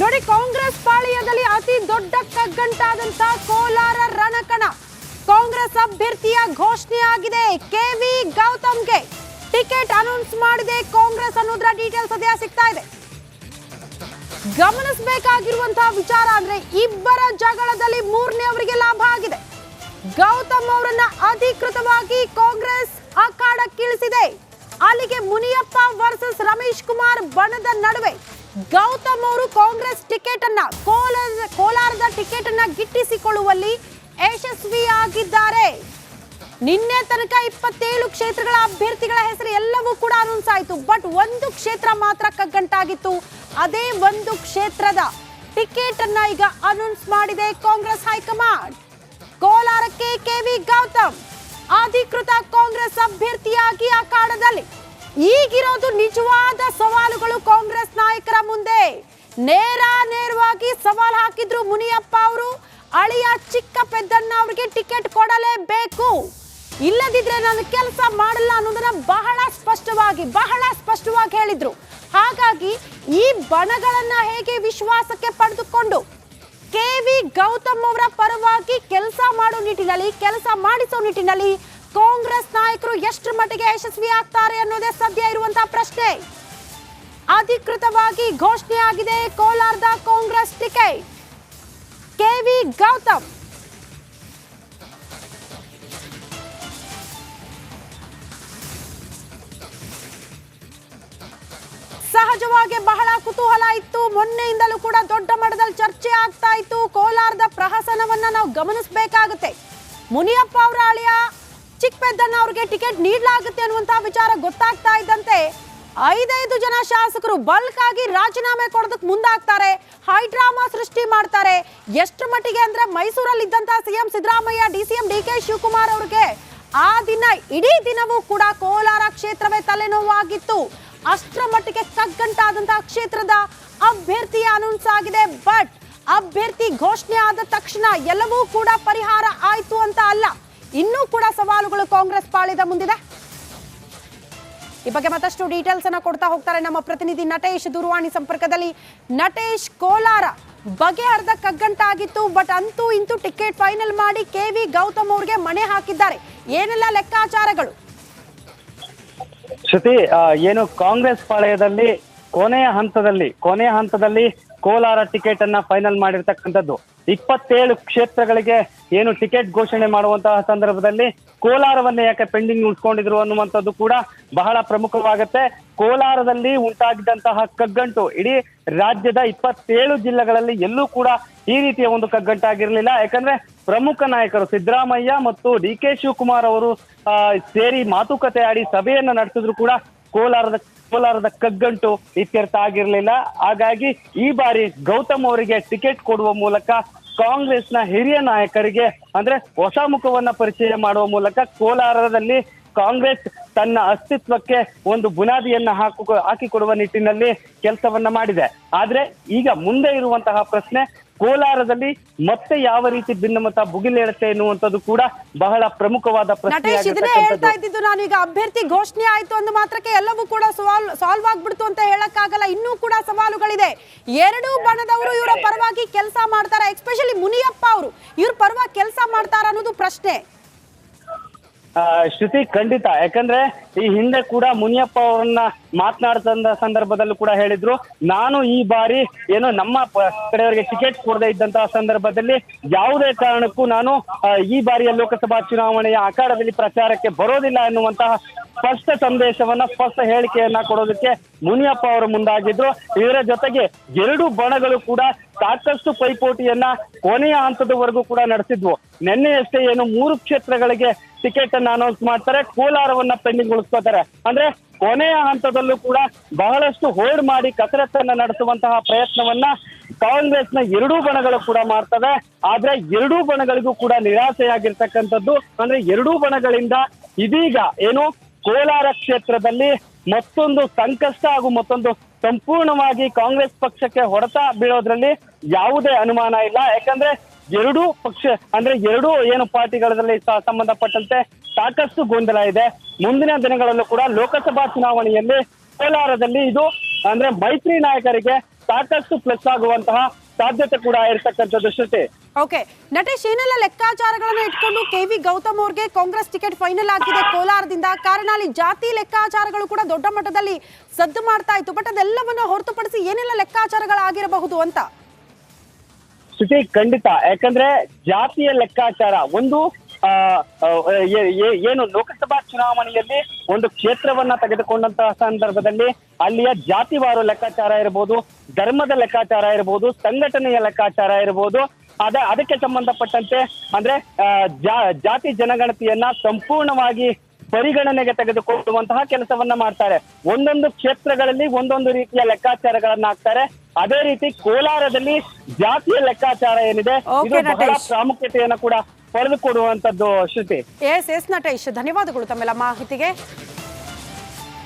ನೋಡಿ, ಕಾಂಗ್ರೆಸ್ ಪಾಳಯದಲ್ಲಿ ಅತಿ ದೊಡ್ಡ ಕಗ್ಗಂಟಾದಂತ ಕೋಲಾರ ರಣಕಣ. ಕಾಂಗ್ರೆಸ್ ಅಭ್ಯರ್ಥಿಯ ಘೋಷಣೆ ಆಗಿದೆ. ಕೆವಿ ಗೌತಮ್ಗೆ ಟಿಕೆಟ್ ಅನೌನ್ಸ್ ಮಾಡಿದೆ. ಕಾಂಗ್ರೆಸ್ ಅನ್ನೋದ್ರ ಡೀಟೇಲ್ಸ್ ಅದೇ ಸಿಗ್ತಾ ಇದೆ. ಗಮನಿಸಬೇಕಾಗಿರುವಂತಹ ವಿಚಾರ ಅಂದ್ರೆ ಇಬ್ಬರ ಜಗಳದಲ್ಲಿ ಮೂರನೇ ಅವರಿಗೆ ಲಾಭ ಆಗಿದೆ. ಗೌತಮ್ ಅವರನ್ನ ಅಧಿಕೃತವಾಗಿ ಕಾಂಗ್ರೆಸ್ ಅಖಾಡಕ್ಕಿಳಿಸಿದೆ. ಅಲ್ಲಿಗೆ ಮುನಿಯಪ್ಪ ವರ್ಸಸ್ ರಮೇಶ್ ಕುಮಾರ್ ಬಣದ ನಡುವೆ ಗೌತಮ್ ಅವರು ಕಾಂಗ್ರೆಸ್ ಟಿಕೆಟ್ ಅನ್ನ ಕೋಲಾರದ ಕೋಲಾರದ ಟಿಕೆಟ್ ಅನ್ನ ಗಿಟ್ಟಿಸಿಕೊಳ್ಳುವಲ್ಲಿ ಯಶಸ್ವಿಯಾಗಿದ್ದಾರೆ. ನಿನ್ನೆ ತನಕ ಇಪ್ಪತ್ತೇಳು ಕ್ಷೇತ್ರಗಳ ಅಭ್ಯರ್ಥಿಗಳ ಹೆಸರು ಎಲ್ಲವೂ ಕೂಡ ಅನೌನ್ಸ್ ಆಯಿತು. ಬಟ್ ಒಂದು ಕ್ಷೇತ್ರ ಮಾತ್ರ ಕಗ್ಗಂಟಾಗಿತ್ತು. ಅದೇ ಒಂದು ಕ್ಷೇತ್ರದ ಟಿಕೆಟ್ ಅನ್ನ ಈಗ ಅನೌನ್ಸ್ ಮಾಡಿದೆ ಕಾಂಗ್ರೆಸ್ ಹೈಕಮಾಂಡ್. ಕೋಲಾರಕ್ಕೆ ಕೆವಿ ಗೌತಮ್ ಅಧಿಕೃತ ಕಾಂಗ್ರೆಸ್ ಅಭ್ಯರ್ಥಿಯಾಗಿ ಅಖಾಡದಲ್ಲಿ ಈಗಿರೋದು ನಿಜವಾದ ಸವಾಲುಗಳು ಕಾಂಗ್ರೆಸ್ ನಾಯಕರ ಮುಂದೆ. ನೇರ ನೇರವಾಗಿ ಸವಾಲು ಹಾಕಿದ್ರು ಮುನಿಯಪ್ಪ ಅವರು. ಅಳಿಯ ಚಿಕ್ಕ ಪೆದ್ದಣ್ಣ ಅವರಿಗೆ ಟಿಕೆಟ್ ಕೊಡಲೇಬೇಕು. ಇಲ್ಲದಿದ್ರೆ ನಾನು ಕೆಲಸ ಮಾಡಲ್ಲ ಅನ್ನೋದನ್ನ ಬಹಳ ಸ್ಪಷ್ಟವಾಗಿ ಬಹಳ ಸ್ಪಷ್ಟವಾಗಿ ಹೇಳಿದ್ರು. ಹಾಗಾಗಿ ಈ ಬಣಗಳನ್ನ ಹೇಗೆ ವಿಶ್ವಾಸಕ್ಕೆ ಪಡೆದುಕೊಂಡು ಕೆ ವಿ ಗೌತಮ್ ಅವರ ಪರವಾಗಿ ಕೆಲಸ ಮಾಡೋ ನಿಟ್ಟಿನಲ್ಲಿ, ಕೆಲಸ ಮಾಡಿಸೋ ನಿಟ್ಟಿನಲ್ಲಿ ಕಾಂಗ್ರೆಸ್ ನಾಯಕರು ಎಷ್ಟರ ಮಟ್ಟಿಗೆ ಯಶಸ್ವಿ ಆಗ್ತಾರೆ ಅನ್ನೋದೇ ಸದ್ಯ ಇರುವಂತಹ ಪ್ರಶ್ನೆ. ಅಧಿಕೃತವಾಗಿ ಘೋಷಣೆಯಾಗಿದೆ ಕೋಲಾರದ ಕಾಂಗ್ರೆಸ್ ಟಿಕೆಟ್. ಕೆವಿ ಗೌತಮ್. ಸಹಜವಾಗಿ ಬಹಳ ಕುತೂಹಲ ಇತ್ತು. ಮೊನ್ನೆಯಿಂದಲೂ ಕೂಡ ದೊಡ್ಡ ಮಟ್ಟದಲ್ಲಿ ಚರ್ಚೆ ಆಗ್ತಾ ಇತ್ತು. ಕೋಲಾರದ ಪ್ರಹಸನವನ್ನ ನಾವು ಗಮನಿಸಬೇಕಾಗುತ್ತೆ. ಮುನಿಯಪ್ಪ ಅವರ ಅಳಿಯ ಚಿಕ್ಕಪೆದ್ದಣ್ಣ ಅವ್ರಿಗೆ ಟಿಕೆಟ್ ನೀಡಲಾಗುತ್ತೆ ಅನ್ನುವಂತಹ ವಿಚಾರ ಗೊತ್ತಾಗ್ತಾ ಇದ್ದಂತೆ ಐದೈದು ಜನ ಶಾಸಕರು ಬಲ್ಕ್ ಆಗಿ ರಾಜೀನಾಮೆ ಕೊಡೋದಕ್ಕೆ ಮುಂದಾಗ್ತಾರೆ. ಹೈಡ್ರಾಮಾ ಸೃಷ್ಟಿ ಮಾಡ್ತಾರೆ. ಎಷ್ಟು ಮಟ್ಟಿಗೆ ಅಂದ್ರೆ ಮೈಸೂರಲ್ಲಿ ಇದ್ದಂತಹ CM Siddaramaiah, D CM D K Shivakumar ಅವ್ರಿಗೆ ಆ ದಿನ ಇಡೀ ದಿನವೂ ಕೂಡ ಕೋಲಾರ ಕ್ಷೇತ್ರವೇ ತಲೆನೋವಾಗಿತ್ತು. ಅಷ್ಟರ ಮಟ್ಟಿಗೆ ಕಗ್ಗಂಟಾದಂತಹ ಕ್ಷೇತ್ರದ ಅಭ್ಯರ್ಥಿ ಅನೌನ್ಸ್ ಆಗಿದೆ. ಬಟ್ ಅಭ್ಯರ್ಥಿ ಘೋಷಣೆ ಆದ ತಕ್ಷಣ ಎಲ್ಲವೂ ಕೂಡ ಪರಿಹಾರ ಆಯ್ತು ಅಂತ ಅಲ್ಲ. ಇನ್ನೂ ಕೂಡ ಸವಾಲುಗಳು ಕಾಂಗ್ರೆಸ್ ಪಾಳಿದ ಮುಂದಿದೆ. ಈ ಬಗ್ಗೆ ಮತ್ತಷ್ಟು ಡೀಟೇಲ್ಸ್ ಅನ್ನ ಕೊಡ್ತಾ ಹೋಗ್ತಾರೆ ನಮ್ಮ ಪ್ರತಿನಿಧಿ ನಟೇಶ್ ದೂರವಾಣಿ ಸಂಪರ್ಕದಲ್ಲಿ. ನಟೇಶ್ ಕೋಲಾರ ಬಗೆಹರಿದ ಕಗ್ಗಂಟ ಆಗಿತ್ತು ಬಟ್ ಅಂತೂ ಇಂತೂ ಟಿಕೆಟ್ ಫೈನಲ್ ಮಾಡಿ ಕೆ ವಿ ಗೌತಮ್ ಅವ್ರಿಗೆ ಮಣೆ ಹಾಕಿದ್ದಾರೆ. ಏನೆಲ್ಲ ಲೆಕ್ಕಾಚಾರಗಳು? ಶ್ರುತಿ ಏನು ಕಾಂಗ್ರೆಸ್ ಪಾಳಯದಲ್ಲಿ ಕೊನೆಯ ಹಂತದಲ್ಲಿ ಕೊನೆಯ ಹಂತದಲ್ಲಿ ಕೋಲಾರ ಟಿಕೆಟ್ ಅನ್ನ ಫೈನಲ್ ಮಾಡಿರ್ತಕ್ಕಂಥದ್ದು? ಇಪ್ಪತ್ತೇಳು ಕ್ಷೇತ್ರಗಳಿಗೆ ಏನು ಟಿಕೆಟ್ ಘೋಷಣೆ ಮಾಡುವಂತಹ ಸಂದರ್ಭದಲ್ಲಿ ಕೋಲಾರವನ್ನ ಯಾಕೆ ಪೆಂಡಿಂಗ್ ಉಳಿಸ್ಕೊಂಡಿದ್ರು ಅನ್ನುವಂಥದ್ದು ಕೂಡ ಬಹಳ ಪ್ರಮುಖವಾಗುತ್ತೆ. ಕೋಲಾರದಲ್ಲಿ ಉಂಟಾಗಿದ್ದಂತಹ ಕಗ್ಗಂಟು, ಇಡೀ ರಾಜ್ಯದ ಇಪ್ಪತ್ತೇಳು ಜಿಲ್ಲೆಗಳಲ್ಲಿ ಎಲ್ಲೂ ಕೂಡ ಈ ರೀತಿಯ ಒಂದು ಕಗ್ಗಂಟಾಗಿರ್ಲಿಲ್ಲ. ಯಾಕಂದ್ರೆ ಪ್ರಮುಖ ನಾಯಕರು ಸಿದ್ದರಾಮಯ್ಯ ಮತ್ತು ಡಿ ಕೆ ಶಿವಕುಮಾರ್ ಅವರು ಸೇರಿ ಮಾತುಕತೆ ಆಡಿ ಸಭೆಯನ್ನು ನಡೆಸಿದ್ರು ಕೂಡ ಕೋಲಾರದ ಕೋಲಾರದ ಕಗ್ಗಂಟು ಇತ್ಯರ್ಥ ಆಗಿರಲಿಲ್ಲ. ಹಾಗಾಗಿ ಈ ಬಾರಿ ಗೌತಮ್ ಅವರಿಗೆ ಟಿಕೆಟ್ ಕೊಡುವ ಮೂಲಕ ಕಾಂಗ್ರೆಸ್ನ ಹಿರಿಯ ನಾಯಕರಿಗೆ, ಅಂದ್ರೆ ಹೊಸ ಮುಖವನ್ನ ಪರಿಚಯ ಮಾಡುವ ಮೂಲಕ ಕೋಲಾರದಲ್ಲಿ ಕಾಂಗ್ರೆಸ್ ತನ್ನ ಅಸ್ತಿತ್ವಕ್ಕೆ ಒಂದು ಬುನಾದಿಯನ್ನ ಹಾಕು ಹಾಕಿಕೊಡುವ ನಿಟ್ಟಿನಲ್ಲಿ ಕೆಲಸವನ್ನ ಮಾಡಿದೆ. ಆದ್ರೆ ಈಗ ಮುಂದೆ ಇರುವಂತಹ ಪ್ರಶ್ನೆ ಕೋಲಾರದಲ್ಲಿ ಮತ್ತೆ ಯಾವ ರೀತಿ ಭಿನ್ನಮತ ಭುಗಿಲೇಳುತ್ತೆ ಎನ್ನುವಂಥದ್ದು ಕೂಡ ಬಹಳ ಪ್ರಮುಖವಾದ ಪ್ರಶ್ನೆ ಹೇಳ್ತಾ ಇದ್ದಿದ್ದು ನಾನು ಈಗ ಅಭ್ಯರ್ಥಿ ಘೋಷಣೆ ಆಯ್ತು ಅಂದ ಮಾತ್ರಕ್ಕೆ ಎಲ್ಲವೂ ಕೂಡ ಸಾಲ್ವ್ ಆಗ್ಬಿಡ್ತು ಅಂತ ಹೇಳಕ್ಕಾಗಲ್ಲ. ಇನ್ನೂ ಕೂಡ ಸವಾಲುಗಳಿದೆ. ಎರಡೂ ಬಣದವರು ಇವರ ಪರವಾಗಿ ಕೆಲಸ ಮಾಡ್ತಾರ ಎಸ್ಪೆಷಲಿ ಮುನಿಯಪ್ಪ ಅವರು. ಇವ್ರ ಪರವಾಗಿ ಕೆಲಸ ಮಾಡ್ತಾರ ಅನ್ನೋದು ಪ್ರಶ್ನೆ. ಶ್ರುತಿ, ಖಂಡಿತ. ಯಾಕಂದ್ರೆ ಈ ಹಿಂದೆ ಕೂಡ ಮುನಿಯಪ್ಪ ಅವರನ್ನ ಮಾತನಾಡ್ತಂದ ಸಂದರ್ಭದಲ್ಲೂ ಕೂಡ ಹೇಳಿದ್ರು. ನಾನು ಈ ಬಾರಿ ಏನು ನಮ್ಮ ಕಡೆಯವರಿಗೆ ಟಿಕೆಟ್ ಕೊಡದೇ ಇದ್ದಂತಹ ಸಂದರ್ಭದಲ್ಲಿ ಯಾವುದೇ ಕಾರಣಕ್ಕೂ ನಾನು ಈ ಬಾರಿಯ ಲೋಕಸಭಾ ಚುನಾವಣೆಯ ಅಖಾಡದಲ್ಲಿ ಪ್ರಚಾರಕ್ಕೆ ಬರೋದಿಲ್ಲ ಎನ್ನುವಂತಹ ಸ್ಪಷ್ಟ ಸಂದೇಶವನ್ನ, ಸ್ಪಷ್ಟ ಹೇಳಿಕೆಯನ್ನ ಕೊಡೋದಕ್ಕೆ ಮುನಿಯಪ್ಪ ಅವರು ಮುಂದಾಗಿದ್ರು. ಇದರ ಜೊತೆಗೆ ಎರಡು ಬಣಗಳು ಕೂಡ ಸಾಕಷ್ಟು ಪೈಪೋಟಿಯನ್ನ ಕೊನೆಯ ಹಂತದವರೆಗೂ ಕೂಡ ನಡೆಸಿದ್ವು. ನಿನ್ನೆಯಷ್ಟೇ ಏನು ಮೂರು ಕ್ಷೇತ್ರಗಳಿಗೆ ಟಿಕೆಟ್ ಅನ್ನ ಅನೌನ್ಸ್ ಮಾಡ್ತಾರೆ, ಕೋಲಾರವನ್ನ ಪೆಂಡಿಂಗ್ ಉಳಿಸ್ಕೋತಾರೆ. ಅಂದ್ರೆ ಕೊನೆಯ ಹಂತದಲ್ಲೂ ಕೂಡ ಬಹಳಷ್ಟು ಹೋಲ್ಡ್ ಮಾಡಿ ಕಸರತ್ತನ್ನ ನಡೆಸುವಂತಹ ಪ್ರಯತ್ನವನ್ನ ಕಾಂಗ್ರೆಸ್ನ ಎರಡೂ ಬಣಗಳು ಕೂಡ ಮಾಡ್ತವೆ. ಆದ್ರೆ ಎರಡೂ ಬಣಗಳಿಗೂ ಕೂಡ ನಿರಾಸೆಯಾಗಿರ್ತಕ್ಕಂಥದ್ದು, ಅಂದ್ರೆ ಎರಡೂ ಬಣಗಳಿಂದ ಇದೀಗ ಏನು ಕೋಲಾರ ಕ್ಷೇತ್ರದಲ್ಲಿ ಮತ್ತೊಂದು ಸಂಕಷ್ಟ ಹಾಗೂ ಮತ್ತೊಂದು ಸಂಪೂರ್ಣವಾಗಿ ಕಾಂಗ್ರೆಸ್ ಪಕ್ಷಕ್ಕೆ ಹೊಡೆತ ಬೀಳೋದ್ರಲ್ಲಿ ಯಾವುದೇ ಅನುಮಾನ ಇಲ್ಲ. ಯಾಕಂದ್ರೆ ಎರಡೂ ಪಕ್ಷ, ಅಂದ್ರೆ ಎರಡೂ ಏನು ಪಾರ್ಟಿಗಳಲ್ಲಿ ಸಂಬಂಧಪಟ್ಟಂತೆ ಸಾಕಷ್ಟು ಗೊಂದಲ ಇದೆ. ಮುಂದಿನ ದಿನಗಳಲ್ಲೂ ಕೂಡ ಲೋಕಸಭಾ ಚುನಾವಣೆಯಲ್ಲಿ ಕೋಲಾರದಲ್ಲಿ ಇದು, ಅಂದ್ರೆ ಮೈತ್ರಿ ನಾಯಕರಿಗೆ ಸಾಕಷ್ಟು ಪ್ಲಸ್ ಆಗುವಂತಹ ಸಾಧ್ಯತೆ ಕೂಡ ಇರತಕ್ಕಂಥದ್ದು ಶ್ರುತಿ. ಓಕೆ ನಟೇಶ್ ಏನೆಲ್ಲ ಲೆಕ್ಕಾಚಾರಗಳನ್ನು ಇಟ್ಕೊಂಡು ಕೆ ವಿ ಗೌತಮ್ ಅವ್ರಿಗೆ ಕಾಂಗ್ರೆಸ್ ಟಿಕೆಟ್ ಫೈನಲ್ ಆಗಿದೆ ಕೋಲಾರದಿಂದ. ಕಾರಣ ಅಲ್ಲಿ ಜಾತಿ ಲೆಕ್ಕಾಚಾರಗಳು ಕೂಡ ದೊಡ್ಡ ಮಟ್ಟದಲ್ಲಿ ಸದ್ದು ಮಾಡ್ತಾ ಇತ್ತು. ಬಟ್ ಅದೆಲ್ಲವನ್ನ ಹೊರತುಪಡಿಸಿ ಏನೆಲ್ಲ ಲೆಕ್ಕಾಚಾರಗಳಾಗಿರಬಹುದು ಅಂತ? ಶ್ರುತಿ ಖಂಡಿತ. ಯಾಕಂದ್ರೆ ಜಾತಿಯ ಲೆಕ್ಕಾಚಾರ ಒಂದು ಏನು ಲೋಕಸಭಾ ಚುನಾವಣೆಯಲ್ಲಿ ಒಂದು ಕ್ಷೇತ್ರವನ್ನ ತೆಗೆದುಕೊಂಡಂತಹ ಸಂದರ್ಭದಲ್ಲಿ ಅಲ್ಲಿಯ ಜಾತಿವಾರು ಲೆಕ್ಕಾಚಾರ ಇರಬಹುದು ಧರ್ಮದ ಲೆಕ್ಕಾಚಾರ ಇರಬಹುದು ಸಂಘಟನೆಯ ಲೆಕ್ಕಾಚಾರ ಇರಬಹುದು ಅದ ಅದಕ್ಕೆ ಸಂಬಂಧಪಟ್ಟಂತೆ ಅಂದ್ರೆ ಜಾತಿ ಜನಗಣತಿಯನ್ನ ಸಂಪೂರ್ಣವಾಗಿ ಪರಿಗಣನೆಗೆ ತೆಗೆದುಕೊಳ್ಳುವಂತಹ ಕೆಲಸವನ್ನ ಮಾಡ್ತಾರೆ ಒಂದೊಂದು ಕ್ಷೇತ್ರಗಳಲ್ಲಿ ಒಂದೊಂದು ರೀತಿಯ ಲೆಕ್ಕಾಚಾರಗಳನ್ನ ಹಾಕ್ತಾರೆ ಅದೇ ರೀತಿ ಕೋಲಾರದಲ್ಲಿ ಜಾತಿಯ ಲೆಕ್ಕಾಚಾರ ಏನಿದೆ ಇದು ಬಹಳ. ಪ್ರಾಮುಖ್ಯತೆಯನ್ನ ಕೂಡ ಪಡೆದುಕೊಡುವಂತದ್ದು ಶ್ರುತಿ. ಎಸ್ ಎಸ್ ನಟೇಶ್ ಧನ್ಯವಾದಗಳು ತಮ್ಮೆಲ್ಲ ಮಾಹಿತಿಗೆ.